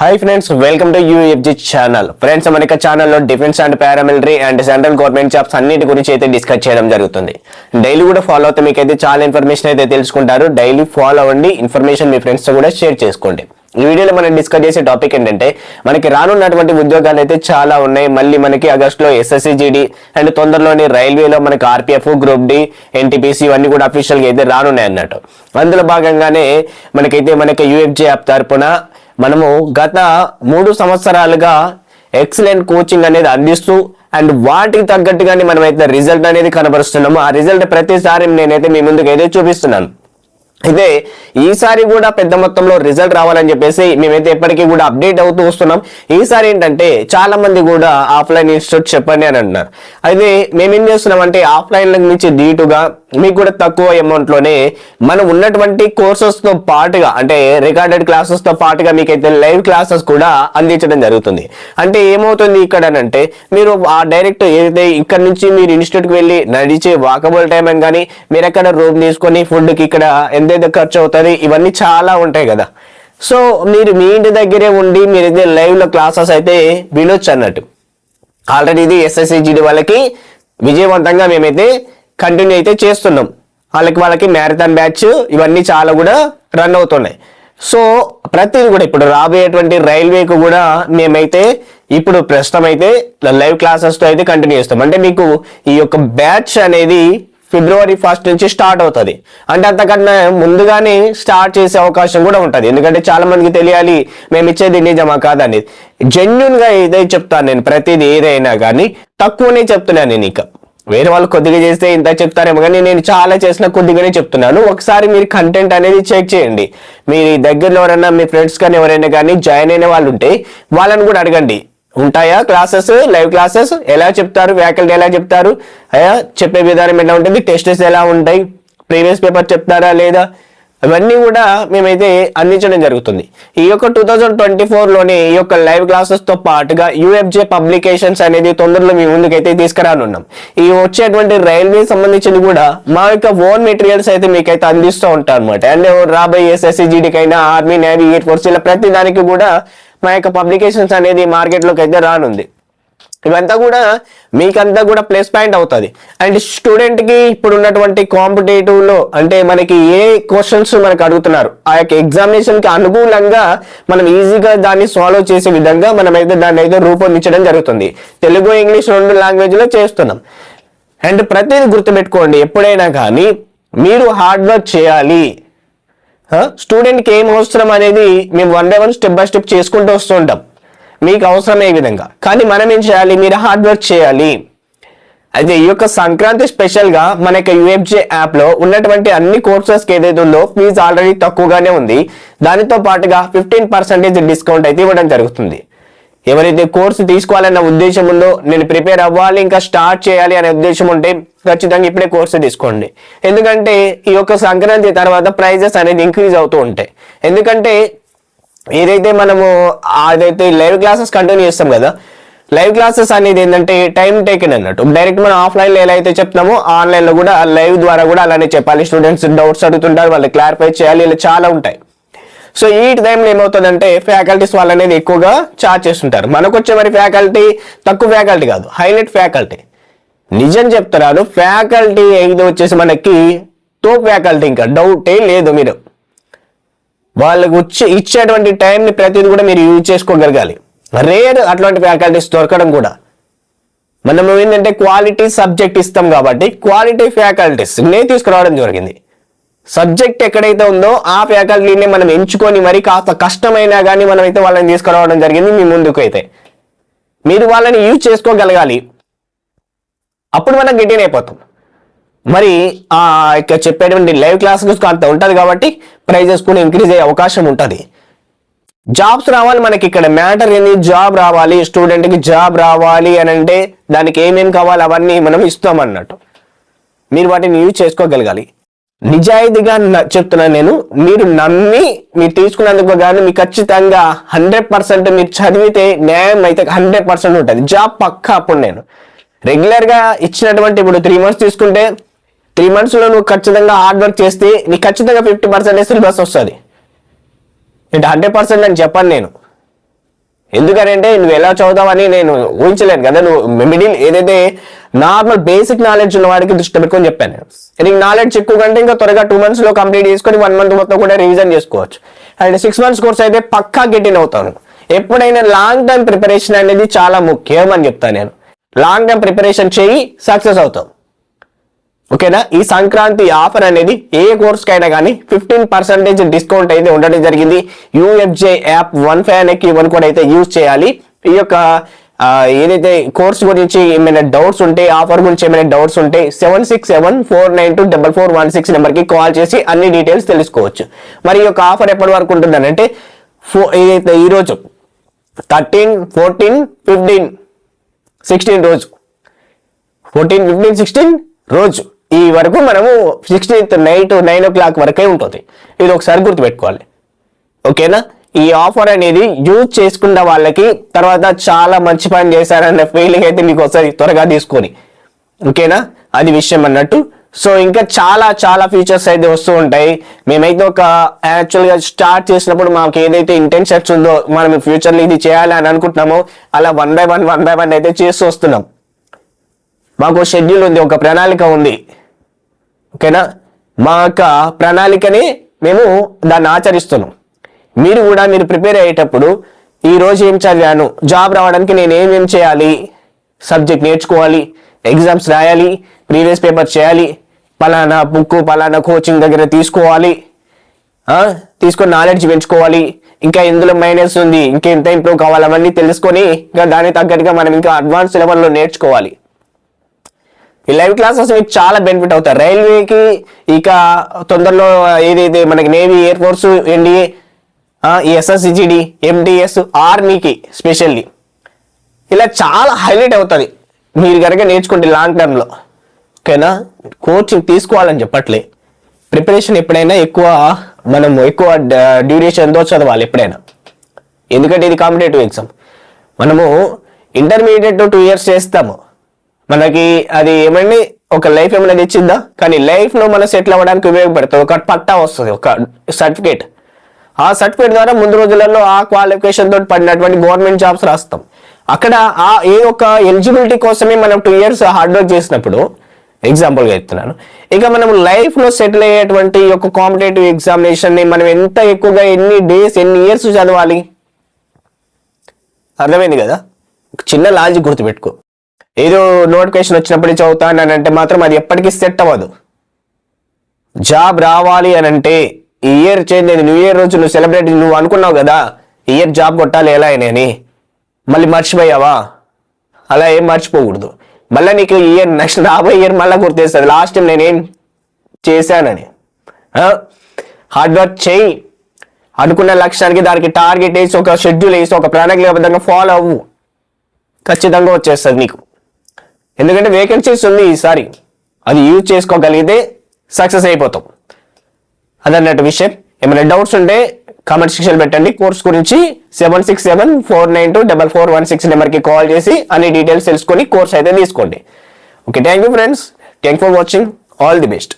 Hi friends welcome to UFG channel friends మనకి ఛానల్లో defence and paramilitary and central government jobs అన్నిటి గురించి అయితే డిస్కస్ చేయడం జరుగుతుంది. డైలీ కూడా ఫాలో అవుతే మీకు అయితే చాలా ఇన్ఫర్మేషన్ అయితే తెలుసుకుంటారు. డైలీ ఫాలో అవ్వండి ఇన్ఫర్మేషన్ మీ ఫ్రెండ్స్తో కూడా షేర్ చేసుకోండి. ఈ వీడియోలో మనం డిస్కస్ చేసే టాపిక్ ఏంటంటే మనకి రానున్నటువంటి ఉద్యోగాలు అయితే చాలా ఉన్నాయి. మళ్ళీ మనకి ఆగస్టులో ఎస్ఎస్సి జీడీ అండ్ తొందరలోని రైల్వేలో మనకి ఆర్పిఎఫ్ గ్రూప్ డి ఎన్టీపీసీ ఇవన్నీ కూడా అఫీషియల్గా అయితే రానున్నాయి అన్నట్టు అందులో భాగంగానే మనకైతే మనకి యూఎఫ్జే యాప్ తరపున మనము గత మూడు సంవత్సరాలుగా ఎక్సలెంట్ కోచింగ్ అనేది అందిస్తూ అండ్ వాటికి తగ్గట్టుగానే మనమైతే రిజల్ట్ అనేది కనబరుస్తున్నాము. ఆ రిజల్ట్ ప్రతిసారి నేనైతే మీ ముందుకు అయితే చూపిస్తున్నాను. అయితే ఈసారి కూడా పెద్ద మొత్తంలో రిజల్ట్ రావాలని చెప్పేసి మేమైతే ఎప్పటికీ కూడా అప్డేట్ అవుతూ వస్తున్నాం. ఈసారి ఏంటంటే చాలా మంది కూడా ఆఫ్లైన్ ఇన్స్టిట్యూట్ చెప్పండి అని అంటున్నారు. అయితే మేము ఏం చేస్తున్నాం అంటే నుంచి దీటుగా మీకు కూడా తక్కువ అమౌంట్లోనే మనం ఉన్నటువంటి కోర్సెస్తో పాటుగా అంటే రికార్డెడ్ క్లాసెస్తో పాటుగా మీకైతే లైవ్ క్లాసెస్ కూడా అందించడం జరుగుతుంది. అంటే ఏమవుతుంది ఇక్కడ అంటే మీరు ఆ డైరెక్ట్ ఏదైతే ఇక్కడ నుంచి మీరు ఇన్స్టిట్యూట్కి వెళ్ళి నడిచే వాకబుల్ టైం అని కానీ మీరు ఎక్కడ రూమ్ తీసుకొని ఫుడ్కి ఇక్కడ ఎంతైతే ఖర్చు అవుతుంది ఇవన్నీ చాలా ఉంటాయి కదా. సో మీరు మీ ఇంటి దగ్గరే ఉండి మీరైతే అయితే లైవ్లో క్లాసెస్ అయితే వినొచ్చు అన్నట్టు. ఆల్రెడీ ఇది ఎస్ఎస్సి జీడి వాళ్ళకి విజయవంతంగా మేమైతే కంటిన్యూ అయితే చేస్తున్నాం. వాళ్ళకి వాళ్ళకి మ్యారథాన్ బ్యాచ్ ఇవన్నీ చాలా కూడా రన్ అవుతున్నాయి. సో ప్రతిది కూడా ఇప్పుడు రాబోయేటువంటి రైల్వేకు కూడా మేమైతే ఇప్పుడు ప్రస్తుతం అయితే లైవ్ క్లాసెస్తో అయితే కంటిన్యూ చేస్తాం. అంటే మీకు ఈ యొక్క బ్యాచ్ అనేది ఫిబ్రవరి ఫస్ట్ నుంచి స్టార్ట్ అవుతుంది. అంటే అంతకన్నా ముందుగానే స్టార్ట్ చేసే అవకాశం కూడా ఉంటుంది. ఎందుకంటే చాలా మందికి తెలియాలి మేము ఇచ్చేది నిజమా కాదనేది జెన్యున్గా ఏదైతే చెప్తాను నేను ప్రతిదీ ఏదైనా కానీ తక్కువనే చెప్తున్నాను నేను ఇక. వేరే వాళ్ళు కొద్దిగా చేస్తే ఇంత చెప్తారేమో కానీ నేను చాలా చేసిన కొద్దిగానే చెప్తున్నాను. ఒకసారి మీరు కంటెంట్ అనేది చెక్ చేయండి. మీ దగ్గరలో ఎవరైనా మీ ఫ్రెండ్స్ కానీ ఎవరైనా కానీ జాయిన్ అయిన వాళ్ళు ఉంటే వాళ్ళని కూడా అడగండి. ఉంటాయా క్లాసెస్ లైవ్ క్లాసెస్ ఎలా చెప్తారు? ఫ్యాకల్టీ ఎలా చెప్తారు? అయ్యా చెప్పే విధానం ఎలా ఉంటుంది? టెస్టెస్ ఎలా ఉంటాయి? ప్రీవియస్ పేపర్ చెప్తారా లేదా? ఇవన్నీ కూడా మేమైతే అందించడం జరుగుతుంది. ఈ యొక్క టూ థౌజండ్ ట్వంటీ ఫోర్లోని ఈ యొక్క లైవ్ క్లాసెస్తో పాటుగా యూఎఫ్జే పబ్లికేషన్స్ అనేది తొందరలో మీ ముందుకైతే తీసుకురానున్నాం. ఈ వచ్చేటువంటి రైల్వే సంబంధించింది కూడా మా యొక్క ఓన్ మెటీరియల్స్ అయితే మీకైతే అందిస్తూ ఉంటాం అనమాట అంటే రాబోయే ఎస్ఎస్సిజీడికైనా ఆర్మీ నేవీ ఎయిర్ ఫోర్స్ ఇలా ప్రతి దానికి కూడా మా యొక్క పబ్లికేషన్స్ అనేది మార్కెట్లోకి అయితే రానుంది. ఇవంతా కూడా మీకంతా కూడా ప్లస్ పాయింట్ అవుతుంది. అండ్ స్టూడెంట్కి ఇప్పుడు ఉన్నటువంటి కాంపిటేటివ్లో అంటే మనకి ఏ క్వశ్చన్స్ మనకు అడుగుతున్నారు ఆ యొక్క ఎగ్జామినేషన్కి అనుకూలంగా మనం ఈజీగా దాన్ని సాల్వ్ చేసే విధంగా మనం అయితే దాన్ని అయితే రూపొందించడం జరుగుతుంది. తెలుగు ఇంగ్లీష్ రెండు లాంగ్వేజ్లో చేస్తున్నాం. అండ్ ప్రతిదీ గుర్తుపెట్టుకోండి ఎప్పుడైనా కానీ మీరు హార్డ్ వర్క్ చేయాలి. స్టూడెంట్కి ఏం అవసరం అనేది మేము one by one step by step చేసుకుంటూ వస్తూ ఉంటాం. మీకు అవసరమే విధంగా. కానీ మనం ఏం చేయాలి? మీరు హార్డ్ వర్క్ చేయాలి. అయితే ఈ యొక్క సంక్రాంతి స్పెషల్గా మన యొక్క యూఎఫ్జే యాప్లో ఉన్నటువంటి అన్ని కోర్సెస్కి ఏదైతే ఉందో ఫీజ్ ఆల్రెడీ తక్కువగానే ఉంది. దానితో పాటుగా ఫిఫ్టీన్ పర్సెంటేజ్ డిస్కౌంట్ అయితే ఇవ్వడం జరుగుతుంది. ఎవరైతే కోర్సు తీసుకోవాలన్న ఉద్దేశం ఉందో నేను ప్రిపేర్ అవ్వాలి ఇంకా స్టార్ట్ చేయాలి అనే ఉద్దేశం ఉంటే ఖచ్చితంగా ఇప్పుడే కోర్సు తీసుకోండి. ఎందుకంటే ఈ యొక్క సంక్రాంతి తర్వాత ప్రైజెస్ అనేది ఇంక్రీజ్ అవుతూ ఉంటాయి. ఎందుకంటే ఏదైతే మనము అదైతే లైవ్ క్లాసెస్ కంటిన్యూ చేస్తాం కదా లైవ్ క్లాసెస్ అనేది ఏంటంటే టైం టేకెన్ అన్నట్టు. డైరెక్ట్ మనం ఆఫ్లైన్లో ఎలా అయితే చెప్తామో ఆన్లైన్లో కూడా లైవ్ ద్వారా కూడా అలానే చెప్పాలి. స్టూడెంట్స్ డౌట్స్ అడుగుతుంటారు వాళ్ళు క్లారిఫై చేయాలి. ఇలా చాలా ఉంటాయి. సో ఈ టైంలో ఏమవుతుందంటే ఫ్యాకల్టీస్ వాళ్ళు అనేది ఎక్కువగా చార్జ్ చేస్తుంటారు. మనకు వచ్చే మరి ఫ్యాకల్టీ తక్కువ ఫ్యాకల్టీ కాదు హైలైట్ ఫ్యాకల్టీ నిజం చెప్తున్నాను ఫ్యాకల్టీ ఏదో వచ్చేసి మనకి తో ఫ్యాకల్టీ ఇంకా డౌటే లేదు మీరు. వాళ్ళకు వచ్చే ఇచ్చేటువంటి టైంని ప్రతిదీ కూడా మీరు యూజ్ చేసుకోగలగాలి. రేర్ అట్లాంటి ఫ్యాకల్టీస్ దొరకడం కూడా. మనం ఏంటంటే క్వాలిటీ సబ్జెక్ట్ ఇస్తాం కాబట్టి క్వాలిటీ ఫ్యాకల్టీస్ నే తీసుకురావడం జరిగింది. సబ్జెక్ట్ ఎక్కడైతే ఉందో ఆ ఫ్యాకల్టీని మనం ఎంచుకొని మరి కాస్త కష్టమైనా కానీ మనం అయితే వాళ్ళని తీసుకురావడం జరిగింది మీ ముందుకు అయితే మీరు వాళ్ళని యూజ్ చేసుకోగలగాలి. అప్పుడు మనం గిటైన్ అయిపోతాం. మరి ఆ ఇక చెప్పేటువంటి లైవ్ క్లాసెస్ అంత ఉంటుంది కాబట్టి ప్రైజెస్ కూడా ఇంక్రీజ్ అయ్యే అవకాశం ఉంటుంది. జాబ్స్ రావాలి మనకి ఇక్కడ మ్యాటర్ ఏంది? జాబ్ రావాలి స్టూడెంట్కి జాబ్ రావాలి అని అంటే దానికి ఏమేమి కావాలి అవన్నీ మనం ఇస్తాం అన్నట్టు. మీరు వాటిని యూజ్ చేసుకోగలగాలి. నిజాయితీగా న- చెప్తున్నాను నేను. మీరు నమ్మి మీరు తీసుకున్నందుకు కానీ మీకు ఖచ్చితంగా హండ్రెడ్ పర్సెంట్ మీరు చదివితే న్యాయం అయితే హండ్రెడ్ పర్సెంట్ ఉంటుంది. జాబ్ పక్కా అప్పుడు నేను. రెగ్యులర్గా ఇచ్చినటువంటి ఇప్పుడు త్రీ మంత్స్ తీసుకుంటే త్రీ మంత్స్లో నువ్వు ఖచ్చితంగా హార్డ్ వర్క్ చేస్తే నీకు ఖచ్చితంగా ఫిఫ్టీ పర్సెంట్ సిలబస్ వస్తుంది. అంటే హండ్రెడ్ పర్సెంట్ అని చెప్పను నేను. ఎందుకంటే నువ్వు ఎలా చదువుతావని నేను ఊహించలేను కదా. నువ్వు మిడిల్ ఏదైతే నార్మల్ బేసిక్ నాలెడ్జ్ ఉన్న వాడికి దృష్టి పెట్టుకొని చెప్పాను. నేను నీకు నాలెడ్జ్ ఎక్కువ కంటే ఇంకా త్వరగా టూ మంత్స్లో కంప్లీట్ చేసుకొని వన్ మంత్ మొత్తం కూడా రివిజన్ చేసుకోవచ్చు. అండ్ సిక్స్ మంత్స్ కోర్స్ అయితే పక్కా గెటిన్ అవుతాను. ఎప్పుడైనా లాంగ్ టైం ప్రిపరేషన్ అనేది చాలా ముఖ్యం అని చెప్తాను నేను. లాంగ్ టైం ప్రిపరేషన్ చేయి సక్సెస్ అవుతావు. ఓకేనా? ఈ సంక్రాంతి ఆఫర్ అనేది ఏ కోర్స్ కైనా కానీ ఫిఫ్టీన్ పర్సెంటేజ్ డిస్కౌంట్ అయితే ఉండడం జరిగింది. యూఎఫ్జే యాప్ వన్ ఫైవ్ అనే వన్ కూడా అయితే యూజ్ చేయాలి. ఈ యొక్క ఏదైతే కోర్స్ గురించి ఏమైనా డౌట్స్ ఉంటే ఆఫర్ గురించి ఏమైనా డౌట్స్ ఉంటే seven six seven four nine two double four one six నెంబర్కి కాల్ చేసి అన్ని డీటెయిల్స్ తెలుసుకోవచ్చు. మరి ఈ యొక్క ఆఫర్ ఎప్పటి వరకు ఉంటుందని అంటే ఫో ఏదైతే ఈరోజు థర్టీన్ ఫోర్టీన్ ఫిఫ్టీన్ సిక్స్టీన్ రోజు. ఫోర్టీన్ ఫిఫ్టీన్ సిక్స్టీన్ రోజు. ఈ వరకు మనము sixteenth night nine o'clock వరకే ఉంటుంది. ఇది ఒకసారి గుర్తుపెట్టుకోవాలి. ఓకేనా? ఈ ఆఫర్ అనేది యూజ్ చేసుకున్న వాళ్ళకి తర్వాత చాలా మంచి పని చేశారన్న ఫీలింగ్ అయితే మీకు వస్తుంది త్వరగా తీసుకొని. ఓకేనా? అది విషయం అన్నట్టు. సో ఇంకా చాలా చాలా ఫీచర్స్ అయితే వస్తూ ఉంటాయి. మేమైతే ఒక యాక్చువల్గా స్టార్ట్ చేసినప్పుడు మాకు ఏదైతే ఇంటెన్షన్స్ ఉందో మనం ఫ్యూచర్లో ఇది చేయాలి అని అనుకుంటున్నామో అలా one by one one by one అయితే చేస్తూ వస్తున్నాం. మాకు షెడ్యూల్ ఉంది ఒక ప్రణాళిక ఉంది. ఓకేనా? మా యొక్క ప్రణాళికని మేము దాన్ని ఆచరిస్తున్నాం. మీరు కూడా మీరు ప్రిపేర్ అయ్యేటప్పుడు ఈరోజు ఏం చదివాను? జాబ్ రావడానికి నేను ఏమేం చేయాలి? సబ్జెక్ట్ నేర్చుకోవాలి ఎగ్జామ్స్ రాయాలి ప్రీవియస్ పేపర్ చేయాలి పలానా బుక్ పలానా కోచింగ్ దగ్గర తీసుకోవాలి తీసుకొని నాలెడ్జ్ పెంచుకోవాలి ఇంకా ఎందులో మైనస్ ఉంది ఇంకా ఎంత ఇంప్రూవ్ కావాలి అవన్నీ తెలుసుకొని ఇంకా దానికి తగ్గట్టుగా మనం ఇంకా అడ్వాన్స్ లెవెల్లో నేర్చుకోవాలి. ఈ లైవ్ క్లాసెస్ మీకు చాలా బెనిఫిట్ అవుతాయి. రైల్వేకి ఇక తొందరలో ఏదైతే మనకి నేవీ ఎయిర్ ఫోర్స్ ఎన్డీఏ ఈ ఎస్ఎస్సిజిడి ఎండిఎస్ ఆర్మీకి స్పెషల్లీ ఇలా చాలా హైలైట్ అవుతుంది. మీరు కనుక నేర్చుకుంటే లాంగ్ టర్మ్లో ఓకేనా? కోచింగ్ తీసుకోవాలని చెప్పట్లే. ప్రిపరేషన్ ఎప్పుడైనా ఎక్కువ మనం ఎక్కువ డ్యూరేషన్తో చదవాలి ఎప్పుడైనా. ఎందుకంటే ఇది కాంపిటేటివ్ ఎగ్జామ్ మనము ఇంటర్మీడియట్ టూ ఇయర్స్ చేస్తాము. మనకి అది ఏమండి? ఒక లైఫ్ ఏమైనా తెచ్చిందా? కానీ లైఫ్లో మనం సెటిల్ అవ్వడానికి ఉపయోగపడుతుంది. ఒక పట్టా వస్తుంది ఒక సర్టిఫికేట్. ఆ సర్టిఫికేట్ ద్వారా ముందు రోజులలో ఆ క్వాలిఫికేషన్ తోటి పడినటువంటి గవర్నమెంట్ జాబ్స్ రాస్తాం. అక్కడ ఆ ఏ ఒక ఎలిజిబిలిటీ కోసమే మనం టూ ఇయర్స్ హార్డ్ వర్క్ చేసినప్పుడు ఎగ్జాంపుల్గా చెప్తున్నాను. ఇక మనం లైఫ్లో సెటిల్ అయ్యేటువంటి యొక్క కాంపిటేటివ్ ఎగ్జామినేషన్ని మనం ఎంత ఎక్కువగా ఎన్ని డేస్ ఎన్ని ఇయర్స్ చదవాలి? అర్థమైంది కదా? చిన్న లాజిక్ గుర్తుపెట్టుకో. ఏదో నోటిఫికేషన్ వచ్చినప్పుడు చదువుతాను అని అంటే మాత్రం అది ఎప్పటికీ సెట్ అవ్వదు. జాబ్ రావాలి అని అంటే ఈ ఇయర్ చేంజ్ అయింది న్యూ ఇయర్ రోజు నువ్వు సెలబ్రేట్ నువ్వు అనుకున్నావు కదా ఈ ఇయర్ జాబ్ కొట్టాలి ఎలా అయినా అని. మళ్ళీ మర్చిపోయావా? అలా ఏం మర్చిపోకూడదు. మళ్ళీ నీకు ఈ ఇయర్ నెక్స్ట్ రాబోయే ఇయర్ మళ్ళీ గుర్తిస్తుంది. లాస్ట్ టైం నేనేం చేశానని. హార్డ్ వర్క్ చేయి. అనుకున్న లక్ష్యానికి దానికి టార్గెట్ వేసి ఒక షెడ్యూల్ వేసి ఒక ప్రణాళికబద్ధంగా ఫాలో అవ్వు. ఖచ్చితంగా వచ్చేస్తుంది నీకు. ఎందుకంటే వేకెన్సీస్ ఉంది ఈసారి. అది యూజ్ చేసుకోగలిగితే సక్సెస్ అయిపోతాం. అదన్నట్టు విషయం. ఏమైనా డౌట్స్ ఉంటే కామెంట్ సెక్షన్ పెట్టండి. కోర్స్ గురించి seven six seven four nine two double four one six నెంబర్కి కాల్ చేసి అన్ని డీటెయిల్స్ తెలుసుకొని కోర్స్ అయితే తీసుకోండి. Okay thank you friends thank for watching all the best